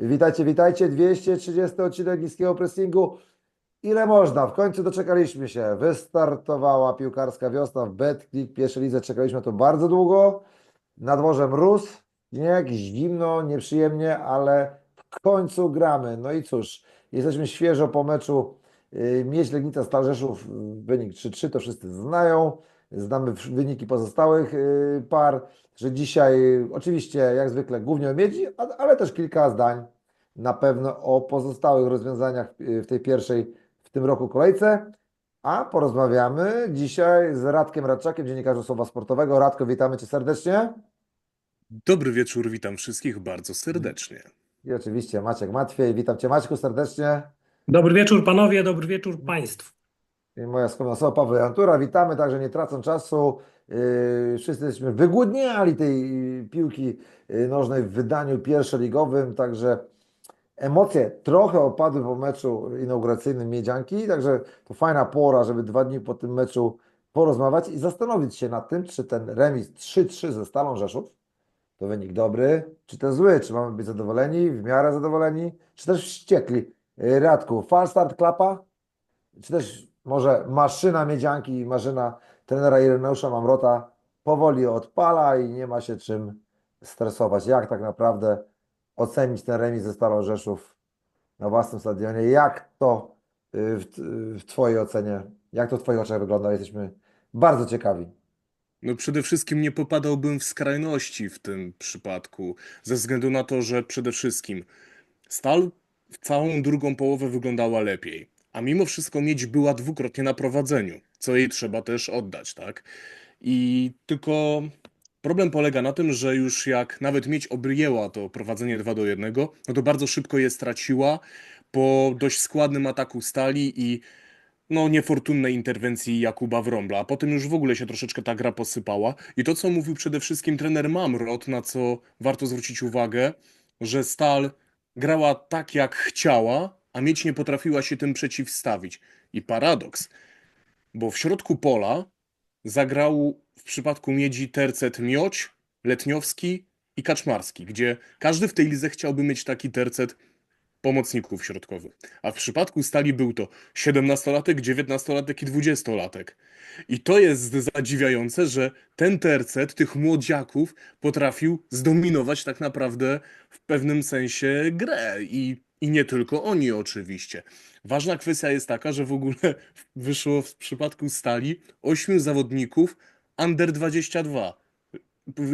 Witajcie, witajcie. 230 odcinek niskiego pressingu. Ile można? W końcu doczekaliśmy się. Wystartowała piłkarska wiosna w Betclick. Pierwszej lidze czekaliśmy to bardzo długo. Na dworze mróz, śnieg, zimno, nieprzyjemnie, ale w końcu gramy. No i cóż, jesteśmy świeżo po meczu yy, Miedź Legnica Stal Rzeszów. Wynik 3-3 to wszyscy znają. Znamy wyniki pozostałych yy, par, że dzisiaj oczywiście jak zwykle głównie o Miedzi, ale też kilka zdań na pewno o pozostałych rozwiązaniach yy, w tej pierwszej w tym roku kolejce. A porozmawiamy dzisiaj z Radkiem Radczakiem, dziennikarzem Słowa Sportowego. Radko, witamy Cię serdecznie. Dobry wieczór, witam wszystkich bardzo serdecznie. I oczywiście Maciek Matwiej. Witam Cię Maćku serdecznie. Dobry wieczór panowie, dobry wieczór państwu. Moja skromna osoba Paweł Jantura. Witamy, także nie tracąc czasu. Yy, wszyscy jesteśmy wygłodniali tej piłki yy, nożnej w wydaniu pierwszoligowym, także emocje trochę opadły po meczu inauguracyjnym Miedzianki, także to fajna pora, żeby dwa dni po tym meczu porozmawiać i zastanowić się nad tym, czy ten remis 3-3 ze Stalą Rzeszów to wynik dobry, czy też zły, czy mamy być zadowoleni, w miarę zadowoleni, czy też wściekli. Radku, falstart klapa? czy też może maszyna Miedzianki i maszyna trenera Ireneusza Mamrota powoli odpala i nie ma się czym stresować. Jak tak naprawdę ocenić ten remis ze Starą Rzeszów na własnym stadionie? Jak to y, w, w Twojej ocenie, jak to w Twoich oczach wygląda? Jesteśmy bardzo ciekawi. No przede wszystkim nie popadałbym w skrajności w tym przypadku, ze względu na to, że przede wszystkim Stal w całą drugą połowę wyglądała lepiej, a mimo wszystko Miedź była dwukrotnie na prowadzeniu, co jej trzeba też oddać, tak? I tylko problem polega na tym, że już jak nawet Miedź objęła to prowadzenie 2 do 1, no to bardzo szybko je straciła po dość składnym ataku Stali i no, niefortunnej interwencji Jakuba Wrąbla, a potem już w ogóle się troszeczkę ta gra posypała. I to, co mówił przede wszystkim trener Mamrot, na co warto zwrócić uwagę, że Stal grała tak, jak chciała, a Miedź nie potrafiła się tym przeciwstawić. I paradoks, bo w środku pola zagrał w przypadku Miedzi tercet Mioć, Letniowski i Kaczmarski, gdzie każdy w tej lidze chciałby mieć taki tercet pomocników środkowych. A w przypadku Stali był to 17-latek, 19-latek i 20-latek. I to jest zadziwiające, że ten tercet tych młodziaków potrafił zdominować tak naprawdę w pewnym sensie grę. I, I nie tylko oni oczywiście. Ważna kwestia jest taka, że w ogóle wyszło w przypadku Stali 8 zawodników under 22,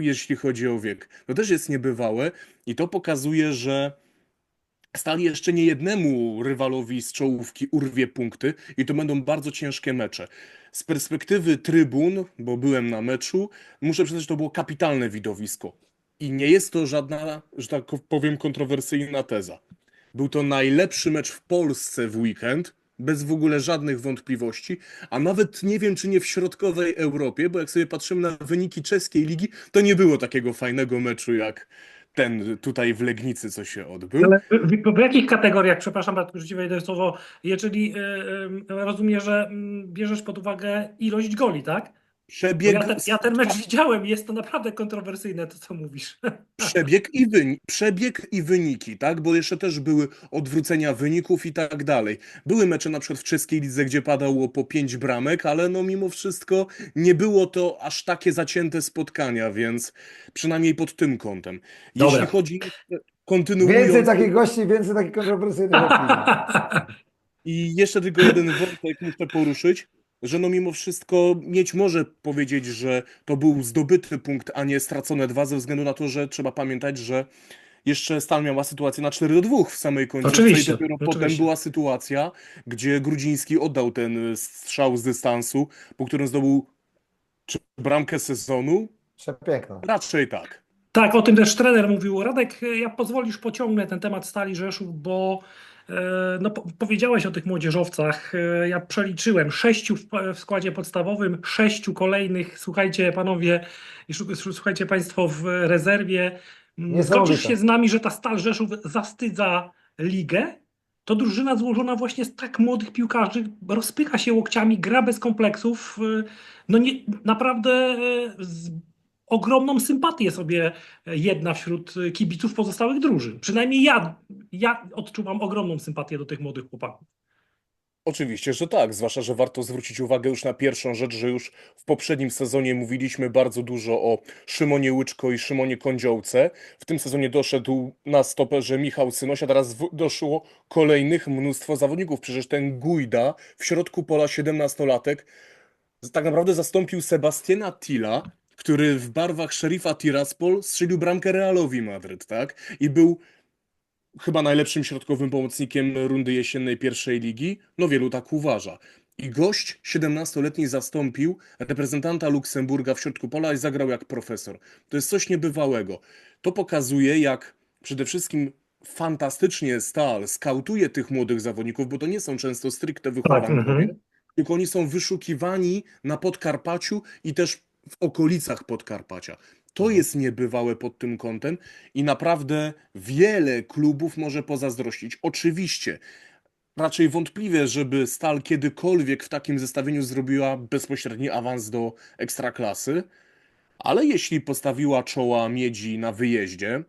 jeśli chodzi o wiek. To też jest niebywałe i to pokazuje, że Stal jeszcze nie jednemu rywalowi z czołówki urwie punkty i to będą bardzo ciężkie mecze. Z perspektywy trybun, bo byłem na meczu, muszę przyznać, że to było kapitalne widowisko. I nie jest to żadna, że tak powiem, kontrowersyjna teza. Był to najlepszy mecz w Polsce w weekend, bez w ogóle żadnych wątpliwości, a nawet nie wiem, czy nie w środkowej Europie, bo jak sobie patrzymy na wyniki czeskiej ligi, to nie było takiego fajnego meczu jak ten tutaj w Legnicy, co się odbył. Ale w, w jakich kategoriach, przepraszam Radku, że ci wejdę słowo, jeżeli y, y, rozumiem, że mm, bierzesz pod uwagę ilość goli, tak? Przebieg, ja, te, ja ten mecz widziałem i jest to naprawdę kontrowersyjne, to co mówisz. przebieg, i wyni- przebieg i wyniki, tak? Bo jeszcze też były odwrócenia wyników i tak dalej. Były mecze na przykład w czeskiej lidze, gdzie padało po pięć bramek, ale no mimo wszystko nie było to aż takie zacięte spotkania, więc przynajmniej pod tym kątem. Jeśli Dobra. chodzi, kontynuując... Więcej takich gości, więcej takich kontrowersyjnych opinii. I jeszcze tylko jeden wątek muszę poruszyć, że no mimo wszystko mieć może powiedzieć, że to był zdobyty punkt, a nie stracone dwa, ze względu na to, że trzeba pamiętać, że jeszcze Stal miała sytuację na 4 do 2 w samej końcówce Oczywiście, i dopiero potem oczywiście. była sytuacja, gdzie Grudziński oddał ten strzał z dystansu, po którym zdobył czy bramkę sezonu? Przepiękno. Raczej tak. Tak, o tym też trener mówił. Radek, ja pozwolisz pociągnę ten temat Stali Rzeszów, bo no, po, powiedziałeś o tych młodzieżowcach. E, Ja przeliczyłem sześciu w, składzie podstawowym, sześciu kolejnych, słuchajcie panowie słuchajcie państwo w rezerwie. Mm. Zgodzisz się z nami, że ta Stal Rzeszów zawstydza ligę? To drużyna złożona właśnie z tak młodych piłkarzy, rozpycha się łokciami, gra bez kompleksów. E, No nie, naprawdę e, z ogromną sympatię sobie jedna wśród kibiców pozostałych drużyn. Przynajmniej ja, ja odczuwam ogromną sympatię do tych młodych chłopaków. Oczywiście, że tak, zwłaszcza, że warto zwrócić uwagę już na pierwszą rzecz, że już w poprzednim sezonie mówiliśmy bardzo dużo o Szymonie Łyczko i Szymonie Kądziołce. W tym sezonie doszedł na stoperze Michał Synoś, a teraz doszło kolejnych mnóstwo zawodników. Przecież ten Gujda w środku pola 17-latek z- tak naprawdę zastąpił Sebastiana Tilla, który w barwach szeryfa Tiraspol strzelił bramkę Realowi Madryt, tak? I był chyba najlepszym środkowym pomocnikiem rundy jesiennej pierwszej ligi. No wielu tak uważa. I gość 17-letni zastąpił reprezentanta Luksemburga w środku pola i zagrał jak profesor. To jest coś niebywałego. To pokazuje, jak przede wszystkim fantastycznie Stal skautuje tych młodych zawodników, bo to nie są często stricte wychowankowie, mhm. tylko oni są wyszukiwani na Podkarpaciu i też w okolicach Podkarpacia. To jest niebywałe pod tym kątem i naprawdę wiele klubów może pozazdrościć. Oczywiście, raczej wątpliwe, żeby Stal kiedykolwiek w takim zestawieniu zrobiła bezpośredni awans do ekstraklasy, ale jeśli postawiła czoła Miedzi na wyjeździe,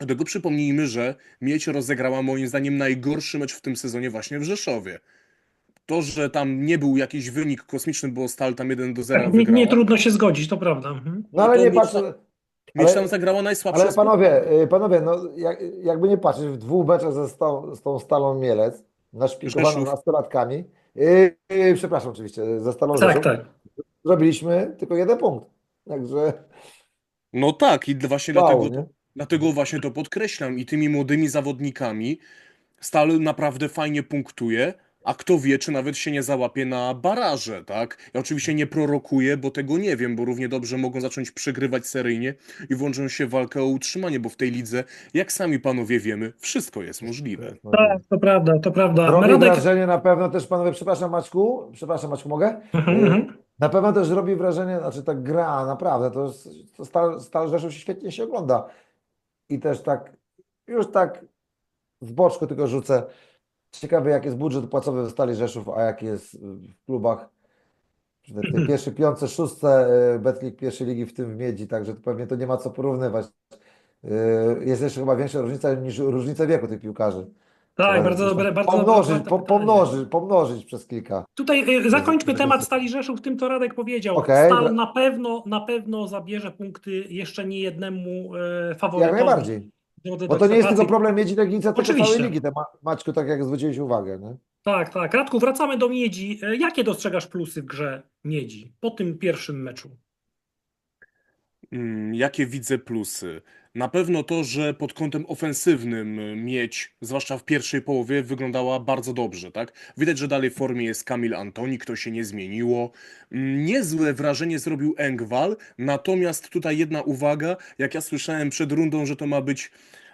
do tego przypomnijmy, że Miedź rozegrała moim zdaniem najgorszy mecz w tym sezonie właśnie w Rzeszowie. To, że tam nie był jakiś wynik kosmiczny, bo Stal tam 1 do 0 Tak, nie, nie trudno się zgodzić, to prawda. Mhm. No ale to nie mieć patrz, ale- tam zagrała najsłabsze ale panowie, y, panowie, no jak, jakby nie patrzeć, w dwóch meczach ze z tą Stalą Mielec, naszpikowaną nastolatkami, yy, yy, przepraszam oczywiście, ze Stalą Tak, Rzeszów, tak. zrobiliśmy tylko jeden punkt. Także No tak, i właśnie dlatego nie? Dlatego właśnie to podkreślam i tymi młodymi zawodnikami Stal naprawdę fajnie punktuje, a kto wie, czy nawet się nie załapie na baraże, tak? Ja oczywiście nie prorokuję, bo tego nie wiem, bo równie dobrze mogą zacząć przegrywać seryjnie i włączą się w walkę o utrzymanie, bo w tej lidze, jak sami panowie wiemy, wszystko jest możliwe. Tak, to prawda, to prawda. Robi Radek, wrażenie na pewno też, panowie, przepraszam Maćku, przepraszam Maćku, mogę? Mhm, mhm. Na pewno też robi wrażenie, znaczy ta gra, naprawdę, to, jest- to Stal, Stal Rzeszów się świetnie się ogląda. I też tak, już tak z boczku tylko rzucę. Ciekawy, jak jest budżet płacowy w Stali Rzeszów, a jaki jest w klubach. W tej pierwszej piątce, szóstce y, Betclic pierwszej ligi, w tym w Miedzi, także to pewnie to nie ma co porównywać. Y, Jest jeszcze chyba większa różnica niż różnica wieku tych piłkarzy. Tak, bardzo dobre, bardzo pomnożyć, dobre po, pomnożyć, pomnożyć przez kilka. Tutaj y, zakończmy temat Stali Rzeszów tym, co Radek powiedział. Okej, Stal na pewno, na pewno zabierze punkty jeszcze nie jednemu e, Jak faworytowi. najbardziej. Bo to nie jest tylko problem Miedzi Legnica, tylko Oczywiście. całej ligi. Te Ma- Maćku, tak jak zwróciłeś uwagę. Nie? Tak, tak. Radku, wracamy do Miedzi. E, Jakie dostrzegasz plusy w grze Miedzi po tym pierwszym meczu? Mm, Jakie widzę plusy? Na pewno to, że pod kątem ofensywnym y, Miedź, zwłaszcza w pierwszej połowie, wyglądała bardzo dobrze, tak? Widać, że dalej w formie jest Kamil Antonik, to się nie zmieniło. Mm, Niezłe wrażenie zrobił Engwal, natomiast tutaj jedna uwaga, jak ja słyszałem przed rundą, że to ma być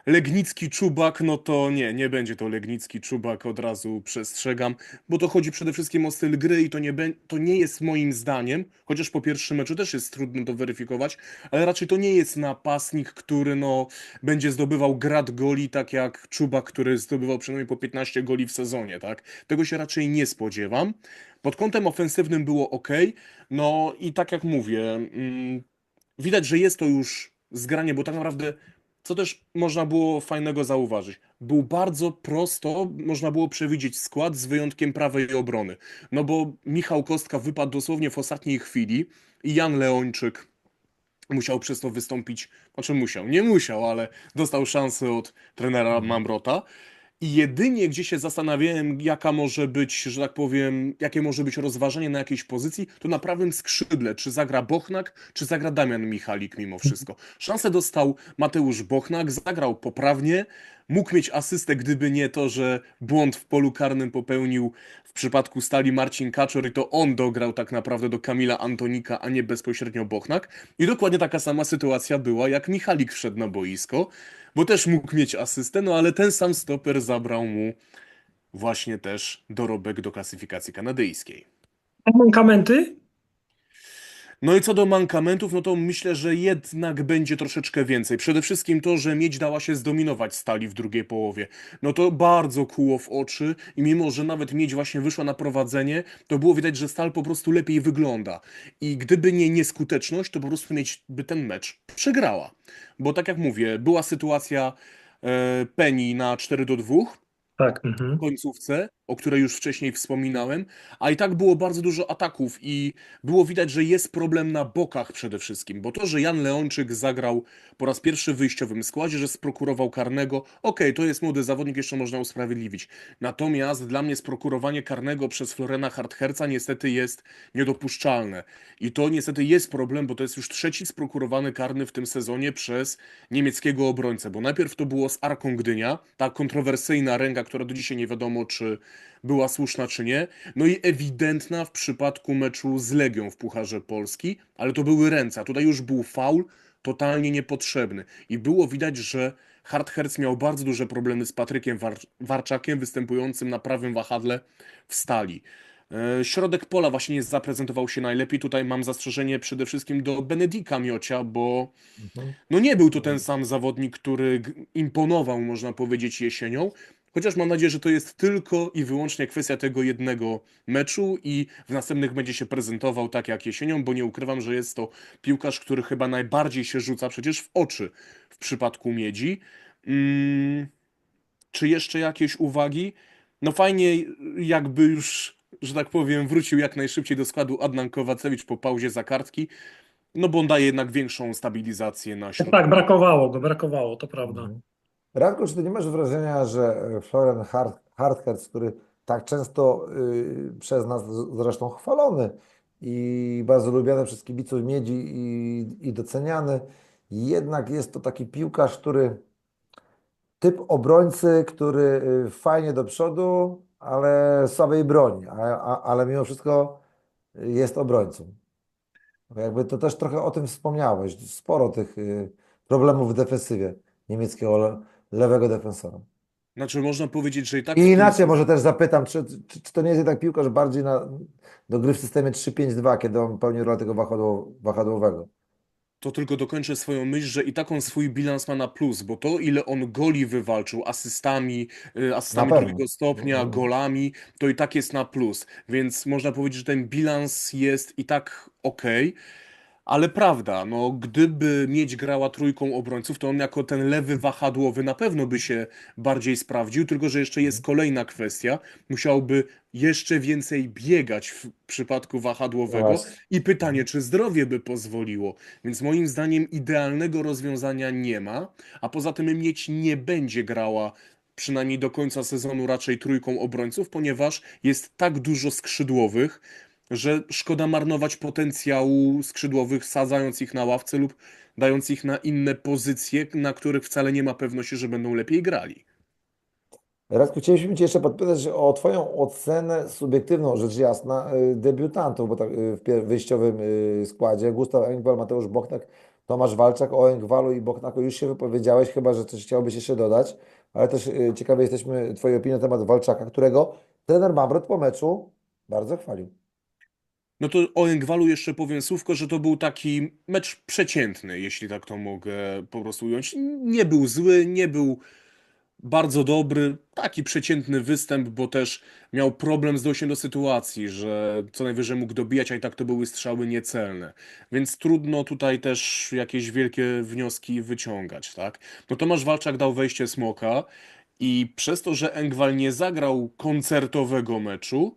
Legnicki Czubak, no to nie, nie będzie to Legnicki Czubak, od razu przestrzegam, bo to chodzi przede wszystkim o styl gry i to nie, to nie jest moim zdaniem, chociaż po pierwszym meczu też jest trudno to weryfikować, ale raczej to nie jest napastnik, który no, będzie zdobywał grad goli, tak jak Czubak, który zdobywał przynajmniej po 15 goli w sezonie, tak? Tego się raczej nie spodziewam. Pod kątem ofensywnym było ok, no i tak jak mówię, mm, widać, że jest to już zgranie, bo tak naprawdę, co też można było fajnego zauważyć, był bardzo prosto, można było przewidzieć skład z wyjątkiem prawej obrony. No bo Michał Kostka wypadł dosłownie w ostatniej chwili i Jan Leończyk musiał przez to wystąpić, znaczy musiał, nie musiał, ale dostał szansę od trenera Mamrota. I jedynie gdzie się zastanawiałem, jaka może być, że tak powiem, jakie może być rozważenie na jakiejś pozycji, to na prawym skrzydle, czy zagra Bochnak, czy zagra Damian Michalik mimo wszystko. Szansę dostał Mateusz Bochnak, zagrał poprawnie, mógł mieć asystę, gdyby nie to, że błąd w polu karnym popełnił w przypadku Stali Marcin Kaczor i to on dograł tak naprawdę do Kamila Antonika, a nie bezpośrednio Bochnak. I dokładnie taka sama sytuacja była, jak Michalik wszedł na boisko, bo też mógł mieć asystę, no ale ten sam stoper zabrał mu właśnie też dorobek do klasyfikacji kanadyjskiej. Mankamenty? No i co do mankamentów, no to myślę, że jednak będzie troszeczkę więcej. Przede wszystkim to, że Miedź dała się zdominować Stali w drugiej połowie. No to bardzo kuło w oczy i mimo, że nawet Miedź właśnie wyszła na prowadzenie, to było widać, że Stal po prostu lepiej wygląda. I gdyby nie nieskuteczność, to po prostu Miedź by ten mecz przegrała. Bo tak jak mówię, była sytuacja e, Penny na 4 do 2, Tak. Mhm. w końcówce, o której już wcześniej wspominałem, a i tak było bardzo dużo ataków i było widać, że jest problem na bokach przede wszystkim, bo to, że Jan Leończyk zagrał po raz pierwszy w wyjściowym składzie, że sprokurował karnego, okej, to jest młody zawodnik, jeszcze można usprawiedliwić. Natomiast dla mnie sprokurowanie karnego przez Florena Hartherza niestety jest niedopuszczalne. I to niestety jest problem, bo to jest już trzeci sprokurowany karny w tym sezonie przez niemieckiego obrońcę, bo najpierw to było z Arką Gdynia, ta kontrowersyjna ręka, która do dzisiaj nie wiadomo, czy była słuszna, czy nie. No i ewidentna w przypadku meczu z Legią w Pucharze Polski, ale to były ręce, a tutaj już był faul totalnie niepotrzebny. I było widać, że Hartherz miał bardzo duże problemy z Patrykiem War Warczakiem, występującym na prawym wahadle w stali. E, Środek pola właśnie nie zaprezentował się najlepiej. Tutaj mam zastrzeżenie przede wszystkim do Benedika Miocia, bo Mhm. no nie był to ten sam zawodnik, który imponował, można powiedzieć, jesienią. Chociaż mam nadzieję, że to jest tylko i wyłącznie kwestia tego jednego meczu i w następnych będzie się prezentował tak jak jesienią, bo nie ukrywam, że jest to piłkarz, który chyba najbardziej się rzuca przecież w oczy w przypadku Miedzi. Mm, czy jeszcze jakieś uwagi? No fajnie, jakby już, że tak powiem, wrócił jak najszybciej do składu Adnan Kowacewicz po pauzie za kartki, no bo on daje jednak większą stabilizację na środku. Tak, brakowało go, brakowało, to prawda. Radko, czy ty nie masz wrażenia, że Florian Hart, Hartherz, który tak często y, przez nas zresztą chwalony i bardzo lubiany przez kibiców Miedzi i, i doceniany, jednak jest to taki piłkarz, który typ obrońcy, który y, fajnie do przodu, ale słabej broni, a, a, ale mimo wszystko jest obrońcą. Jakby to też trochę o tym wspomniałeś. Sporo tych y, problemów w defensywie niemieckiego lewego defensora. Znaczy można powiedzieć, że i tak I inaczej tym- może też zapytam, czy, czy, czy to nie jest jednak piłkarz bardziej na, do gry w systemie 3-5-2, kiedy on pełni rolę tego wahadło, wahadłowego. To tylko dokończę swoją myśl, że i taką swój bilans ma na plus, bo to ile on goli wywalczył, asystami, y, asystami drugiego stopnia, golami, to i tak jest na plus. Więc można powiedzieć, że ten bilans jest i tak okej. Ale prawda, no gdyby mieć grała trójką obrońców, to on jako ten lewy wahadłowy na pewno by się bardziej sprawdził, tylko że jeszcze jest kolejna kwestia. Musiałby jeszcze więcej biegać w przypadku wahadłowego. I pytanie, czy zdrowie by pozwoliło. Więc moim zdaniem idealnego rozwiązania nie ma, a poza tym mieć nie będzie grała przynajmniej do końca sezonu raczej trójką obrońców, ponieważ jest tak dużo skrzydłowych, że szkoda marnować potencjału skrzydłowych, sadzając ich na ławce lub dając ich na inne pozycje, na których wcale nie ma pewności, że będą lepiej grali. Radku, chcieliśmy Cię jeszcze podpytać o Twoją ocenę subiektywną, rzecz jasna, y, debiutantów, bo tak y, w wyjściowym y, składzie Gustaw Engwall, Mateusz Bochnak, Tomasz Walczak. O Engwalu i Bochnaku już się wypowiedziałeś, chyba że coś chciałbyś jeszcze dodać, ale też y, ciekawi jesteśmy Twojej opinii na temat Walczaka, którego trener Mamrot po meczu bardzo chwalił. No to o Engwalu jeszcze powiem słówko, że to był taki mecz przeciętny, jeśli tak to mogę po prostu ująć. Nie był zły, nie był bardzo dobry, taki przeciętny występ, bo też miał problem z dojściem do sytuacji, że co najwyżej mógł dobijać, a i tak to były strzały niecelne. Więc trudno tutaj też jakieś wielkie wnioski wyciągać, tak? No Tomasz Walczak dał wejście Smoka i przez to, że Engwal nie zagrał koncertowego meczu,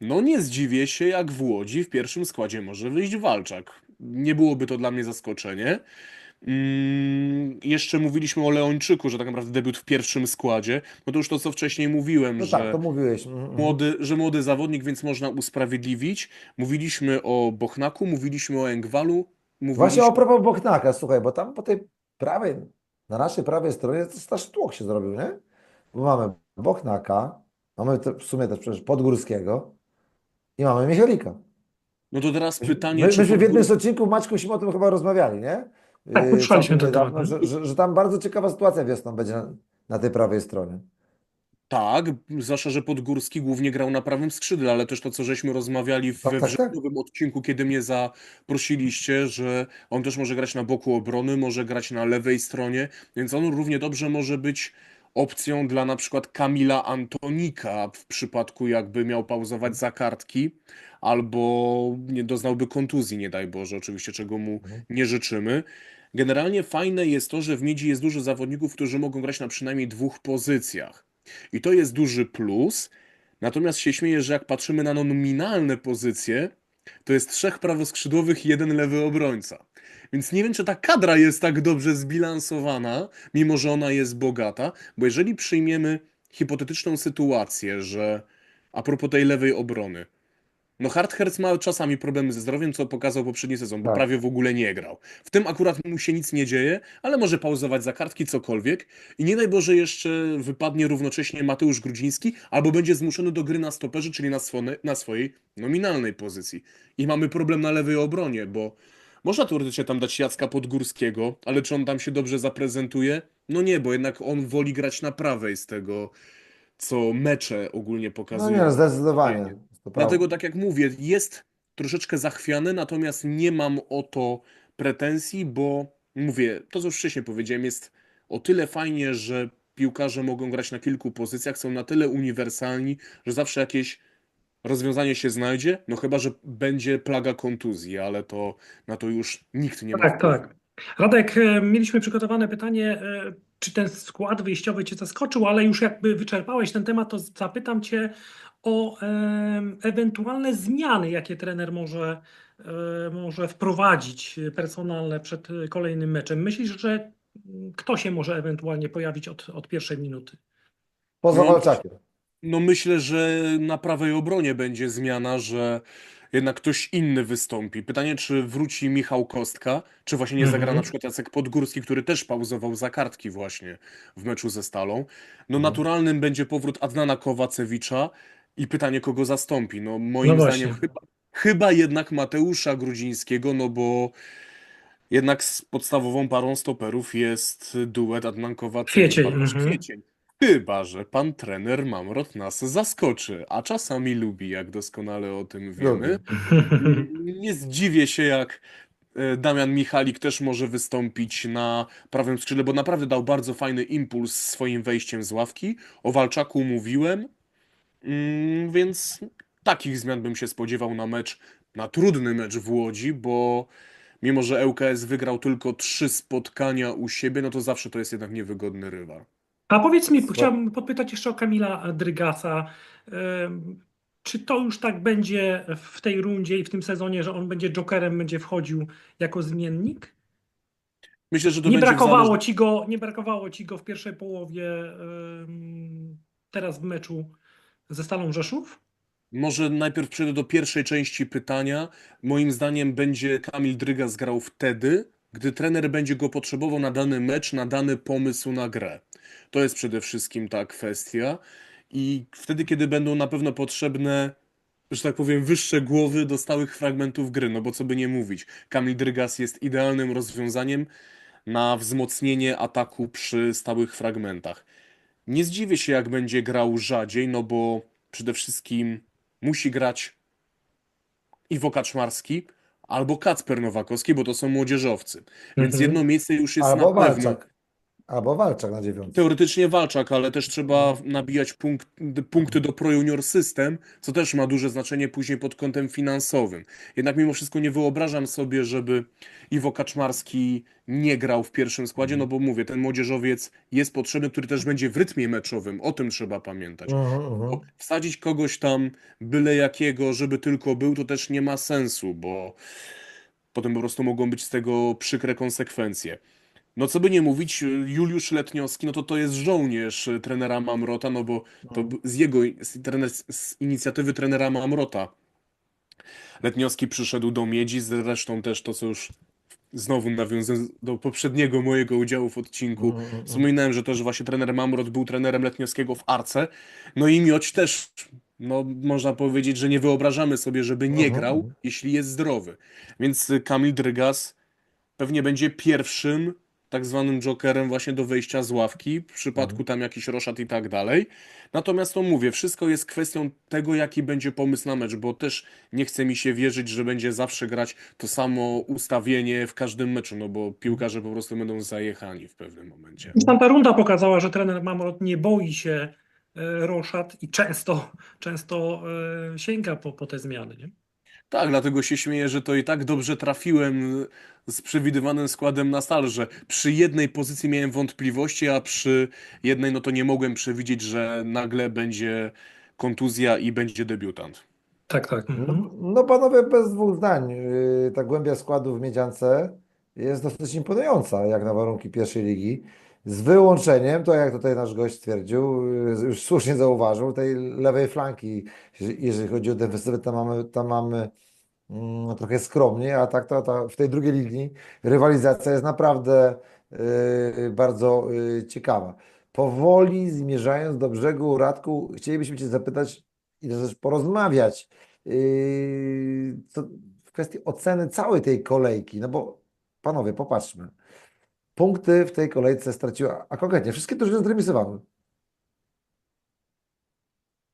no nie zdziwię się, jak w Łodzi w pierwszym składzie może wyjść Walczak. Nie byłoby to dla mnie zaskoczenie. Mm, jeszcze mówiliśmy o Leończyku, że tak naprawdę debiut w pierwszym składzie. No to już to, co wcześniej mówiłem, No że tak, to mówiłeś. Mhm, mhm. młody, że młody zawodnik, więc można usprawiedliwić. Mówiliśmy o Bochnaku, mówiliśmy o Engwalu, Właśnie mówiliśmy... o propos Bochnaka, słuchaj, bo tam po tej prawej, na naszej prawej stronie to straszny tłok się zrobił, nie? Bo mamy Bochnaka, mamy w sumie też przecież Podgórskiego i mamy Michalika. No to teraz pytanie, My, myśmy w jednym z odcinków Maćku o tym chyba rozmawiali, nie? Tak, poruszaliśmy całkiem ten niedawno, temat, że, że, że tam bardzo ciekawa sytuacja wiosną będzie na, na tej prawej stronie. Tak, zwłaszcza, że Podgórski głównie grał na prawym skrzydle, ale też to, co żeśmy rozmawiali w- Tak, we tak, tak. wrześniowym odcinku, kiedy mnie zaprosiliście, że on też może grać na boku obrony, może grać na lewej stronie, więc on równie dobrze może być opcją dla na przykład Kamila Antonika w przypadku jakby miał pauzować za kartki albo nie doznałby kontuzji, nie daj Boże, oczywiście, czego mu Mhm. nie życzymy. Generalnie fajne jest to, że w Miedzi jest dużo zawodników, którzy mogą grać na przynajmniej dwóch pozycjach. I to jest duży plus. Natomiast się śmieję, że jak patrzymy na nominalne pozycje, to jest trzech prawoskrzydłowych i jeden lewy obrońca. Więc nie wiem, czy ta kadra jest tak dobrze zbilansowana, mimo że ona jest bogata, bo jeżeli przyjmiemy hipotetyczną sytuację, że a propos tej lewej obrony, no Hartherz ma czasami problemy ze zdrowiem, co pokazał poprzedni sezon, bo Tak. prawie w ogóle nie grał. W tym akurat mu się nic nie dzieje, ale może pauzować za kartki, cokolwiek. I nie daj Boże jeszcze wypadnie równocześnie Mateusz Grudziński, albo będzie zmuszony do gry na stoperze, czyli na, swone, na swojej nominalnej pozycji. I mamy problem na lewej obronie, bo można teoretycznie tam dać Jacka Podgórskiego, ale czy on tam się dobrze zaprezentuje? No nie, bo jednak on woli grać na prawej z tego, co mecze ogólnie No pokazują. nie, zdecydowanie. Dlatego, tak jak mówię, jest troszeczkę zachwiany, natomiast nie mam o to pretensji, bo mówię, to co już wcześniej powiedziałem, jest o tyle fajnie, że piłkarze mogą grać na kilku pozycjach, są na tyle uniwersalni, że zawsze jakieś rozwiązanie się znajdzie, no chyba, że będzie plaga kontuzji, ale to na to już nikt nie ma Tak, wpływu. tak. Radek, e, mieliśmy przygotowane pytanie, e, czy ten skład wyjściowy Cię zaskoczył, ale już jakby wyczerpałeś ten temat, to zapytam Cię o ewentualne zmiany, jakie trener może, e, może wprowadzić personalne przed kolejnym meczem. Myślisz, że kto się może ewentualnie pojawić od, od pierwszej minuty? Poza No, Walczakiem. No myślę, że na prawej obronie będzie zmiana, że jednak ktoś inny wystąpi. Pytanie, czy wróci Michał Kostka, czy właśnie nie zagra Mhm. na przykład Jacek Podgórski, który też pauzował za kartki właśnie w meczu ze Stalą. No Mhm. naturalnym będzie powrót Adnana Kowacewicza i pytanie, kogo zastąpi. No moim No zdaniem chyba, chyba jednak Mateusza Grudzińskiego, no bo jednak z podstawową parą stoperów jest duet Adnan Kowacewicz, Kwiecień, mhm. Kwiecień. Chyba, że pan trener Mamrot nas zaskoczy, a czasami lubi, jak doskonale o tym wiemy. Nie zdziwię się, jak e, Damian Michalik też może wystąpić na prawym skrzydle, bo naprawdę dał bardzo fajny impuls swoim wejściem z ławki. O Walczaku mówiłem, Mm, więc takich zmian bym się spodziewał na mecz, na trudny mecz w Łodzi, bo mimo, że ŁKS wygrał tylko trzy spotkania u siebie, no to zawsze to jest jednak niewygodny rywal. A powiedz mi, chciałbym podpytać jeszcze o Kamila Drygasa. Czy to już tak będzie w tej rundzie i w tym sezonie, że on będzie jokerem, będzie wchodził jako zmiennik? Myślę, że to Nie będzie brakowało ci go, nie brakowało ci go w pierwszej połowie teraz w meczu ze Stalą Rzeszów? Może najpierw przejdę do pierwszej części pytania. Moim zdaniem będzie Kamil Drygas grał wtedy, gdy trener będzie go potrzebował na dany mecz, na dany pomysł na grę. To jest przede wszystkim ta kwestia. I wtedy, kiedy będą na pewno potrzebne, że tak powiem, wyższe głowy do stałych fragmentów gry, no bo co by nie mówić, Kamil Drygas jest idealnym rozwiązaniem na wzmocnienie ataku przy stałych fragmentach. Nie zdziwię się, jak będzie grał rzadziej, no bo przede wszystkim musi grać Iwo Kaczmarski albo Kacper Nowakowski, bo to są młodzieżowcy. Więc Mhm. jedno miejsce już jest Albo na pewno. Walczak. Albo Walczak na dziewiątce. Teoretycznie Walczak, ale też trzeba nabijać punkt, punkty do Pro Junior System, co też ma duże znaczenie później pod kątem finansowym. Jednak mimo wszystko nie wyobrażam sobie, żeby Iwo Kaczmarski nie grał w pierwszym składzie, no bo mówię, ten młodzieżowiec jest potrzebny, który też będzie w rytmie meczowym, o tym trzeba pamiętać. Bo wsadzić kogoś tam byle jakiego, żeby tylko był, to też nie ma sensu, bo potem po prostu mogą być z tego przykre konsekwencje. No co by nie mówić, Juliusz Letniowski, no to to jest żołnierz y, trenera Mamrota, no bo to b- z jego z, trener, z inicjatywy trenera Mamrota Letniowski przyszedł do Miedzi, zresztą też to, co już znowu nawiązując do poprzedniego mojego udziału w odcinku, Mhm, mhm. Wspominałem, że też właśnie trener Mamrot był trenerem Letniowskiego w Arce. No i Mioć też, no można powiedzieć, że nie wyobrażamy sobie, żeby nie grał, jeśli jest zdrowy. Więc y, Kamil Drygas pewnie będzie pierwszym tak zwanym jokerem właśnie do wejścia z ławki, w przypadku tam jakiś roszad i tak dalej. Natomiast to mówię, wszystko jest kwestią tego, jaki będzie pomysł na mecz, bo też nie chce mi się wierzyć, że będzie zawsze grać to samo ustawienie w każdym meczu, no bo piłkarze po prostu będą zajechani w pewnym momencie. Tamta runda pokazała, że trener Mamrot nie boi się e, roszad i często, często e, sięga po, po te zmiany. Nie? Tak, dlatego się śmieję, że to i tak dobrze trafiłem z przewidywanym składem na stal, że przy jednej pozycji miałem wątpliwości, a przy jednej no to nie mogłem przewidzieć, że nagle będzie kontuzja i będzie debiutant. Tak, tak. No, Mhm. no panowie, bez dwóch zdań, yy, ta głębia składu w Miedziance jest dosyć imponująca, jak na warunki pierwszej ligi. Z wyłączeniem, to jak tutaj nasz gość stwierdził, yy, już słusznie zauważył, tej lewej flanki, jeżeli- chodzi o defensywę, tam mamy, tam mamy mm, trochę skromnie, a tak to, to w tej drugiej linii rywalizacja jest naprawdę yy, bardzo yy, ciekawa. Powoli zmierzając do brzegu, Radku, chcielibyśmy Cię zapytać i też porozmawiać co, w kwestii oceny całej tej kolejki, no bo panowie, popatrzmy. Punkty w tej kolejce straciła, a konkretnie wszystkie drużyny zremisowały.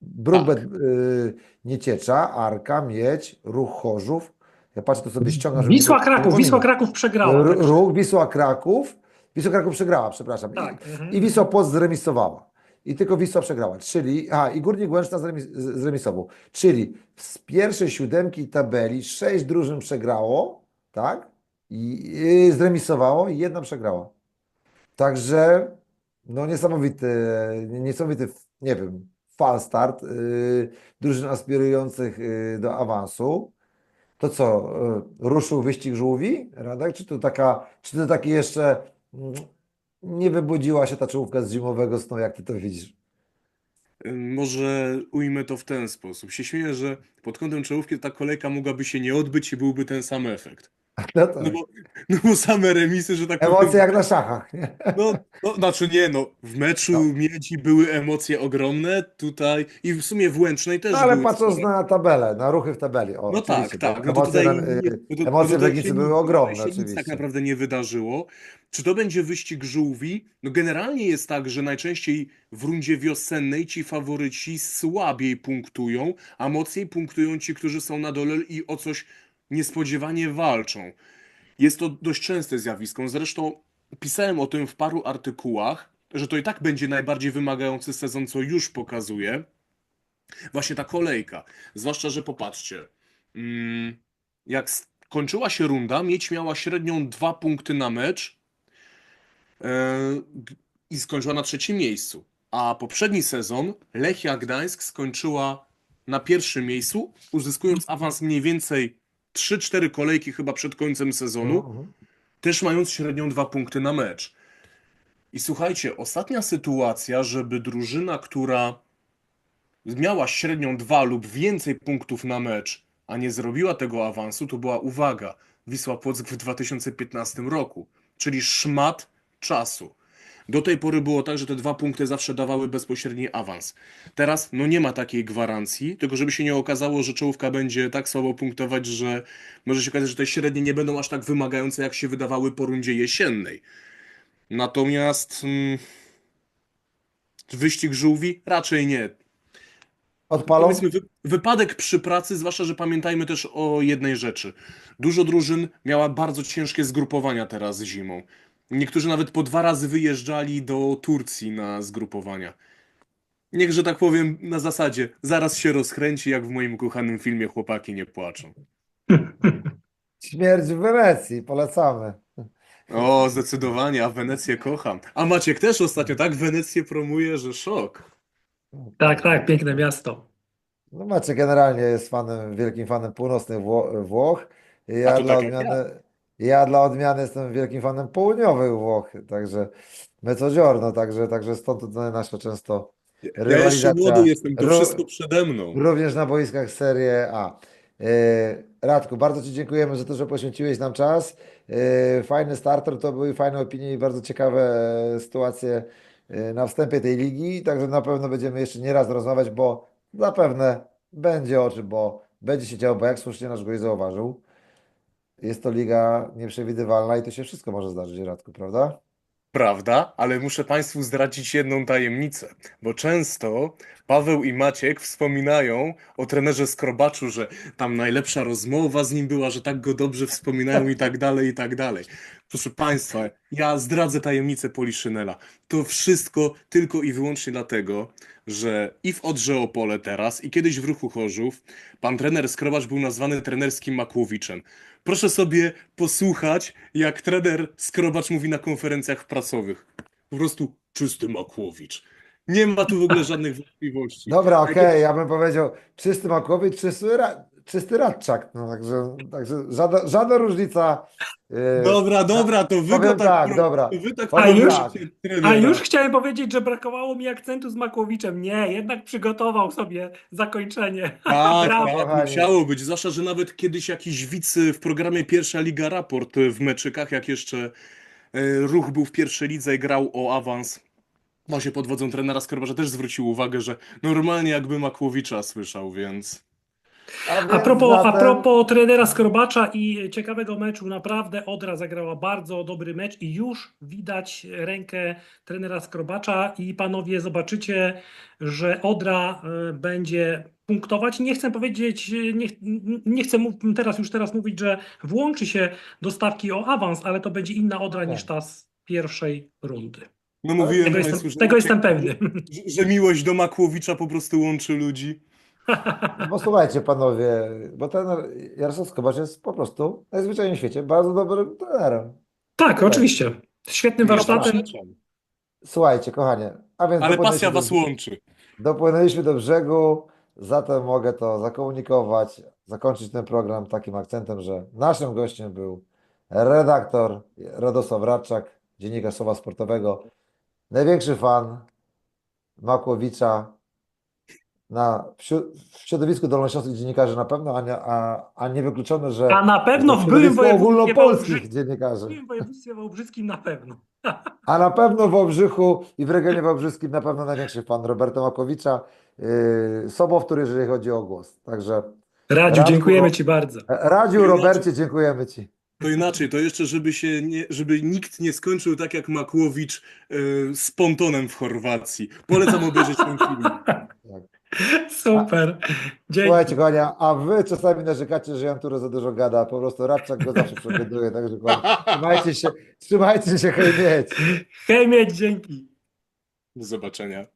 Brukbet yy, Nieciecza, Arka, Miedź, Ruch Chorzów. Ja patrzę, to sobie ściągam, Wisła to Kraków, przypominać. Wisła Kraków przegrała. R- Ruch, Wisła Kraków. Wisła Kraków przegrała, przepraszam. I, Tak. mhm. i Wisła Płock zremisowała. I tylko Wisła przegrała. Czyli, a i Górnik Łęczna zremis, zremisował. Czyli z pierwszej siódemki tabeli sześć drużyn przegrało, tak? I, i zremisowało i jedna przegrała. Także, no niesamowity, niesamowity, nie wiem, fal start yy, drużyn aspirujących yy, do awansu. To co, y, ruszył wyścig żółwi, Radek? Czy to taka, czy to taki jeszcze mm, nie wybudziła się ta czołówka z zimowego snu, jak ty to widzisz? Może ujmę to w ten sposób. Się śmieję, że pod kątem czołówki ta kolejka mogłaby się nie odbyć i byłby ten sam efekt. No tak. No bo, no bo same remisy, że tak powiem, Emocje jak na szachach, nie? No, no, znaczy nie, no, w meczu No. Miedzi były emocje ogromne, tutaj i w sumie w Łęcznej też No ale patrząc spore. na tabelę, na ruchy w tabeli, o, No tak, oczywiście, tak, no emocje, tutaj, na- nie, no no emocje w Legnicy były ogromne, się nic tak oczywiście. naprawdę nie wydarzyło. Czy to będzie wyścig żółwi? No generalnie jest tak, że najczęściej w rundzie wiosennej ci faworyci słabiej punktują, a mocniej punktują ci, którzy są na dole i o coś niespodziewanie walczą. Jest to dość częste zjawisko. Zresztą pisałem o tym w paru artykułach, że to i tak będzie najbardziej wymagający sezon, co już pokazuje. Właśnie ta kolejka. Zwłaszcza, że popatrzcie. mm, Jak skończyła się runda, Miedź miała średnią dwa punkty na mecz e, i skończyła na trzecim miejscu. A poprzedni sezon Lechia Gdańsk skończyła na pierwszym miejscu, uzyskując awans mniej więcej 3-4 kolejki chyba przed końcem sezonu Mhm. też mając średnią dwa punkty na mecz. I słuchajcie, ostatnia sytuacja, żeby drużyna, która miała średnią dwa lub więcej punktów na mecz, a nie zrobiła tego awansu, to była uwaga, Wisła Płock w 2015 roku, czyli szmat czasu. Do tej pory było tak, że te dwa punkty zawsze dawały bezpośredni awans. Teraz no nie ma takiej gwarancji, tylko żeby się nie okazało, że czołówka będzie tak słabo punktować, że może się okazać, że te średnie nie będą aż tak wymagające, jak się wydawały po rundzie jesiennej. Natomiast mm, wyścig żółwi raczej nie. Odpalą? Powiedzmy, wy, wypadek przy pracy, zwłaszcza, że pamiętajmy też o jednej rzeczy. Dużo drużyn miała bardzo ciężkie zgrupowania teraz zimą. Niektórzy nawet po dwa razy wyjeżdżali do Turcji na zgrupowania. Niech, że tak powiem, na zasadzie zaraz się rozkręci, jak w moim kochanym filmie Chłopaki nie płaczą. Śmierć w Wenecji, polecamy. O, zdecydowanie, a Wenecję kocham. A Maciek też ostatnio tak Wenecję promuje, że szok. Tak, tak, piękne miasto. No macie, generalnie jest fanem, wielkim fanem północnych Wło Włoch. Ja dla odmiany, ja dla odmiany jestem wielkim fanem południowych Włoch, także mezzogiorno, także, także stąd tutaj nasza często Ja jeszcze rywalizacja. młody jestem, to wszystko przede mną. Również na boiskach Serie A. E, Radku, bardzo Ci dziękujemy za to, że poświęciłeś nam czas. E, Fajny starter, to były fajne opinie i bardzo ciekawe e, sytuacje na wstępie tej ligi. Także na pewno będziemy jeszcze nie raz rozmawiać, bo zapewne będzie o czym, bo będzie się działo, bo jak słusznie nasz gość zauważył, jest to liga nieprzewidywalna i to się wszystko może zdarzyć, Radku, prawda? Prawda? Ale muszę Państwu zdradzić jedną tajemnicę, bo często Paweł i Maciek wspominają o trenerze Skrobaczu, że tam najlepsza rozmowa z nim była, że tak go dobrze wspominają i tak dalej, i tak dalej. Proszę Państwa, ja zdradzę tajemnicę Poliszynela. To wszystko tylko i wyłącznie dlatego, że i w Odrze Opole teraz, i kiedyś w Ruchu Chorzów, pan trener Skrobacz był nazwany trenerskim Makłowiczem. Proszę sobie posłuchać, jak trener Skrobacz mówi na konferencjach prasowych. Po prostu czysty Makłowicz. Nie ma tu w ogóle żadnych wątpliwości. Dobra, Tak okej, ja bym powiedział czysty Makłowicz, czysty, ra, czysty Radczak, no także, także żadna, żadna różnica. yy, Dobra, dobra, to wy tak, tak, dobra. wy tak Powiem A już-. A już chciałem powiedzieć, że brakowało mi akcentu z Makłowiczem. Nie, jednak przygotował sobie zakończenie. Tak, tak, Kochani. musiało być. Zwłaszcza, że nawet kiedyś jakiś widz w programie Pierwsza Liga Raport w meczykach, jak jeszcze e, Ruch był w pierwszej lidze i grał o awans, właśnie pod wodzą trenera Skorbarza też zwrócił uwagę, że normalnie jakby Makłowicza słyszał, więc... A propos, a propos trenera Skrobacza i ciekawego meczu, naprawdę Odra zagrała bardzo dobry mecz i już widać rękę trenera Skrobacza i panowie zobaczycie, że Odra e, będzie punktować. Nie chcę powiedzieć, nie, nie chcę teraz już teraz mówić, że włączy się do stawki o awans, ale to będzie inna Odra Tak. niż ta z pierwszej rundy. No mówiłem Tego Państwu, jestem, że, tego jestem pewny. że, że miłość do Makłowicza po prostu łączy ludzi. No Posłuchajcie panowie, bo trener Jarosław Skobacz jest po prostu najzwyczajniej w świecie bardzo dobrym trenerem. Tak, oczywiście. Świetnym warsztatem. Słuchajcie, kochanie, a więc Ale pasja do- was łączy. Dopłynęliśmy do brzegu, zatem mogę to zakomunikować, zakończyć ten program takim akcentem, że naszym gościem był redaktor Radosław Radczak, dziennikarz Słowa Sportowego, największy fan Makłowicza na, w w środowisku dolnośląskich dziennikarzy na pewno, a nie, a, a nie wykluczone, że A na pewno w byłym ogólnopolskich wałbrzyskim, w dziennikarzy. byłym województwie wałbrzyskim na pewno. A na pewno w Wałbrzychu i w regionie wałbrzyskim na pewno największy fan Roberta Makowicza, yy, sobowtór, jeżeli chodzi o głos. Także Radziu, Radku, dziękujemy Ci bardzo. Radziu. Robercie, dziękujemy Ci. To inaczej, to jeszcze, żeby się nie, żeby nikt nie skończył tak jak Makłowicz e, z pontonem w Chorwacji. Polecam obejrzeć ten film. Super. Dzięki. Słuchajcie, kochani, a wy czasami narzekacie, że Jan Turę za dużo gada, po prostu Radczak go zawsze przegaduje, także kochani, trzymajcie się, trzymajcie się, hej mieć. Hej, mieć, dzięki. Do zobaczenia.